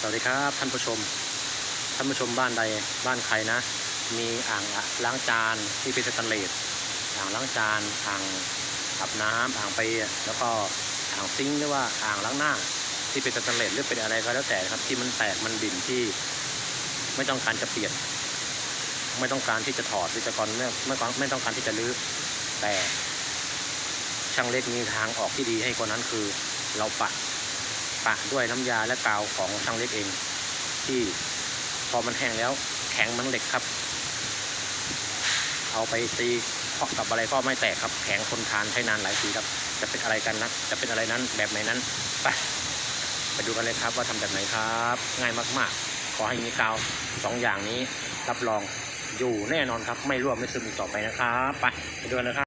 สวัสดีครับท่านผู้ชม ท่านผู้ชมบ้านใดบ้านใครนะ มีอ่างล้างจานที่เป็นสแตนเลสอ่างล้างจานอ่างอาบน้ำอ่างไปแล้วก็อ่างซิงหรือว่าอ่างล้างหน้าที่เป็นสแตนเลสหรือเป็นอะไรก็แล้วแต่ครับที่มันแตกมันบิ่นที่ ไม่ต้องการจะเปลี่ยน ไม่ต้องการที่จะถอดหรือจะก่อนไม่ไม่ต้องไม่ต้องการที่จะรื้อแต่ช่างเล็กมีทางออกที่ดีให้กว่านั้นคือเราปะ ปะด้วยน้ำยาและกาวของช่างเล็กเอง ที่พอมันแห้งแล้วแข็งมันเหล็กครับ เอาไปตีเคาะกับอะไรก็ไม่แตกครับ แข็งทนทานใช้นานหลายปีครับ จะเป็นอะไรกันนะจะเป็นอะไรนั้นแบบไหนนั้นไปไปดูกันเลยครับว่าทำแบบไหนครับ ง่ายมากๆ ขอให้มีกาวสองอย่างนี้รับรองอยู่แน่นอนครับ ไม่รั่วไม่ซึมอีกต่อไปนะครับ ไปไปดูกันเลยครับ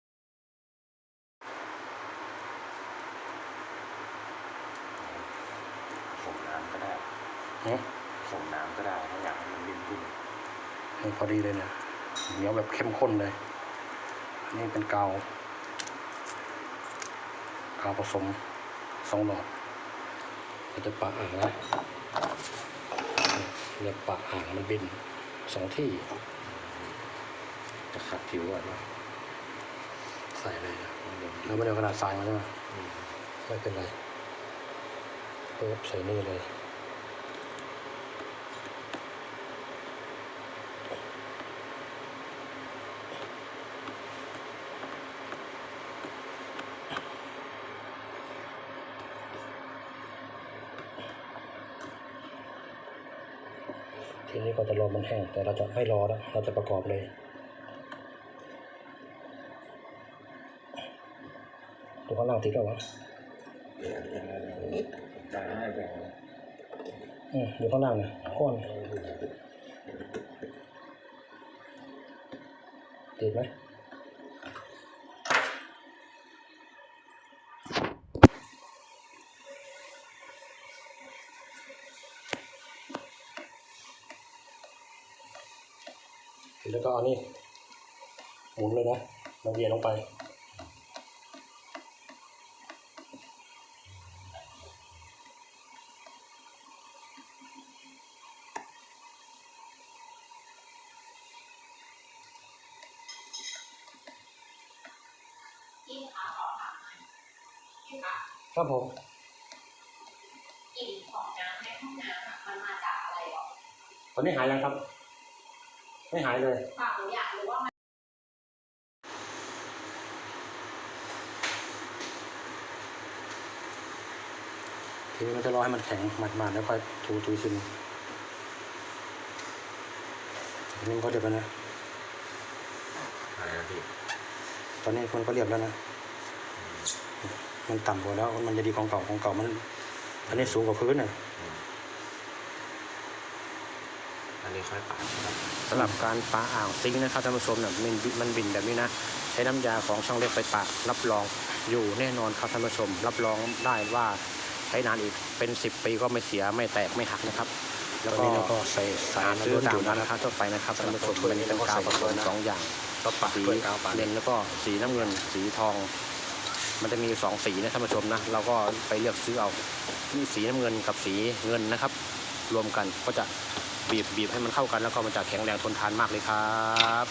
ส่งน้ำก็ได้ เนาะส่งน้ำก็ได้ถ้าอยากให้มันวิ่งวิ่งนี่พอดีเลยเนี่ยเหนียวแบบเข้มข้นเลย อันนี้เป็นกาวกาวผสมสองหลอดเราจะปะอ่างนะเรียกปะอ่างมันบินสองที่ จะขัดผิวอะเนาะใส่เลยนะมันเดี๋ยวเราไม่ได้เอากระดาษทรายมาใช่ไหมอืมไม่เป็นไรปุ๊บใส่นี่เลย ทีนี้ก็จะรอมันแห้งแต่เราจะไม่รอแล้ว เราจะประกอบเลยดูข้างล่างติดแล้ววะได้ได้แบ่งอืมดูข้างล่างนะก้อนติดไหม แล้วก็เอานี่หมุนเลยนะลงเวียนลงไปพี่คะขอถามหน่อยพี่คะครับผมกลิ่นของน้ำในห้องน้ำอะมันมาจากอะไรหรอตอนนี้หายแล้วครับ ไม่หายเลยฝากหนูอยากรู้ว่ามันทีนี้เราจะรอให้มันแข็งหมาดๆแล้วค่อยถูถูซึมทีนี้มันก็เรียบแล้วนะอะไรนะพี่ตอนนี้มันก็เรียบแล้วนะ มันต่ำกว่าแล้ว มันจะดีของเก่าของเก่ามัน อันนี้สูงกว่าพื้นน่ะ อืมอันนี้ค่อยปาดครับสำหรับการปาอ่างซิงค์นะครับท่านผู้ชมเนี่ยมันบิมันบินแบบนี้นะใช้น้ำยาของช่างเล็กไปปะรับรองอยู่แน่นอนครับท่านผู้ชม รับรองได้ว่าใช้นานอีกเป็นสิบปีก็ไม่เสียไม่แตกไม่หักนะครับแล้วก็เราก็ใส่สารซื้อตามร้านค้าทั่วไปนะครับท่านผู้ชมมันเป็นกาวผสมสองอย่างก็ปาดสีด้วยกาวปาดเงินแล้วก็สีน้ำเงินสีทอง มันจะมีสองสีนะท่านผู้ชมนะเราก็ไปเลือกซื้อเอานี่สีน้ำเงินกับสีเงินนะครับ รวมกันก็จะ บีบบีบให้มันเข้ากันแล้วก็มันจะแข็งแรงทนทานมากเลยครับ